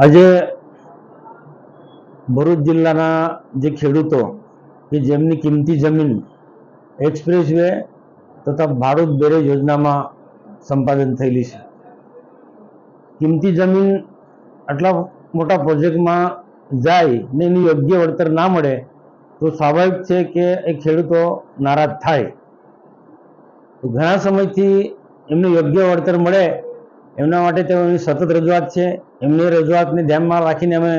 આજે ભરૂચ જિલ્લાના જે ખેડૂતો કે જેમની કિંમતી જમીન એક્સપ્રેસ વે તથા ભારત બેરેજ યોજનામાં સંપાદન થયેલી છે. કિંમતી જમીન આટલા મોટા પ્રોજેક્ટમાં જાય ને એની યોગ્ય વળતર ના મળે તો સ્વાભાવિક છે કે એ ખેડૂતો નારાજ થાય. ઘણા સમયથી એમને યોગ્ય વળતર મળે એમના માટે તેઓની સતત રજૂઆત છે. એમની રજૂઆતને ધ્યાનમાં રાખીને અમે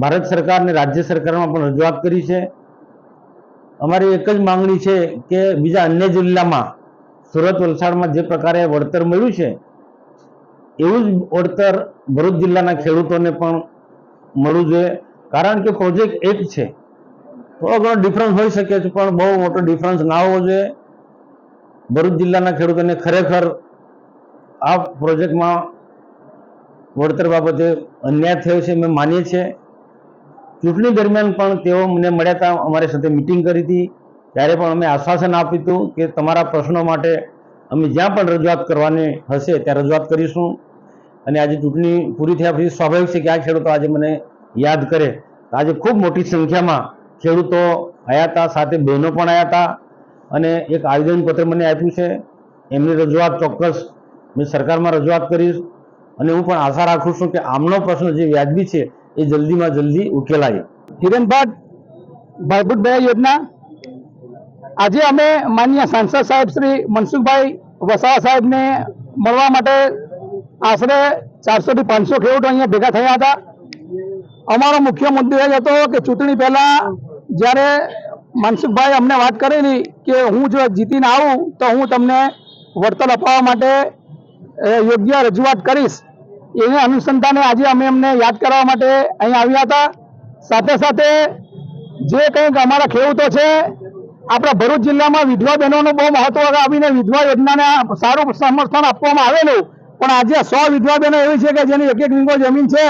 ભારત સરકાર અને રાજ્ય સરકારમાં પણ રજૂઆત કરી છે. અમારી એક જ માંગણી છે કે બીજા અન્ય જિલ્લામાં સુરત, વલસાડમાં જે પ્રકારે વળતર મળ્યું છે, એવું જ વળતર ભરૂચ જિલ્લાના ખેડૂતોને પણ મળવું જોઈએ. કારણ કે પ્રોજેક્ટ એક છે. થોડો ઘણો ડિફરન્સ હોઈ શકે છે, પણ બહુ મોટો ડિફરન્સ ના હોવો જોઈએ. ભરૂચ જિલ્લાના ખેડૂતોને ખરેખર આ પ્રોજેક્ટમાં વળતર બાબતે અન્યાય થયો છે મેં માનીએ છીએ. ચૂંટણી દરમિયાન પણ તેઓ મને મળ્યા હતા, અમારી સાથે મિટિંગ કરી હતી. ત્યારે પણ અમે આશ્વાસન આપ્યું હતું કે તમારા પ્રશ્નો માટે અમે જ્યાં પણ રજૂઆત કરવાની હશે ત્યાં રજૂઆત કરીશું. અને આજે ચૂંટણી પૂરી થયા પછી સ્વાભાવિક છે કે આ ખેડૂતો આજે મને યાદ કરે. આજે ખૂબ મોટી સંખ્યામાં ખેડૂતો આવ્યા હતા, સાથે બહેનો પણ આવ્યા હતા. અને એક આવેદનપત્ર મને આપ્યું છે. એમની રજૂઆત ચોક્કસ મેં સરકારમાં રજૂઆત કરીશ અને હું પણ આશા રાખું છું કે આમનો પ્રશ્ન જે વ્યાજબી છે એ જલ્દીમાં જલ્દી ઉકેલાય. હિરેનભાટ ભાઈભૂત બે યોજના. આજે અમે માન્ય સાંસદ સાહેબ શ્રી મનસુખભાઈ વસાવા સાહેબને મળવા માટે આશરે ચારસોથી પાંચસો ખેડૂતો અહીંયા ભેગા થયા હતા. અમારો મુખ્ય મુદ્દો એ હતો કે ચૂંટણી પહેલા જ્યારે મનસુખભાઈ અમને વાત કરેલી કે હું જો જીતીને આવું તો હું તમને વળતર અપાવવા માટે યોગ્ય રજૂઆત કરીશ. એને અનુસંધાને આજે અમે એમને યાદ કરવા માટે અહીં આવ્યા હતા. સાથે સાથે જે કંઈક અમારા ખેડૂતો છે, આપણા ભરૂચ જિલ્લામાં વિધવા બહેનોનું બહુ મહત્વ આવીને વિધવા યોજનાને સારું સમર્થન આપવામાં આવેલું. પણ આજે સો વિધવા બહેનો એવી છે કે જેની એક એક વીઘો જમીન છે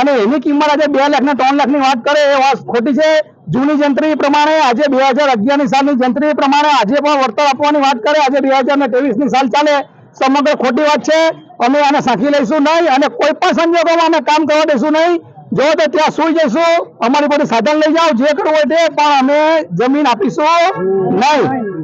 અને એની કિંમત આજે બે લાખ ને ત્રણ લાખની વાત કરે એ વાત ખોટી છે. જૂની જંત્રી પ્રમાણે આજે બે હજાર અગિયારની સાલની જંત્રી પ્રમાણે આજે પણ વળતર આપવાની વાત કરે. આજે બે હજાર ને ની સાલ ચાલે. સમગ્ર ખોટી વાત છે. અમે આને સાંખી લઈશું નહીં અને કોઈ પણ સંજોગોમાં અમે કામ કરવા દઈશું નહીં. જો તો ત્યાં સુઈ જઈશું. અમારી પાસે સાધન લઈ જાઓ. જે કરવું હોય તે, પણ અમે જમીન આપીશું નહીં.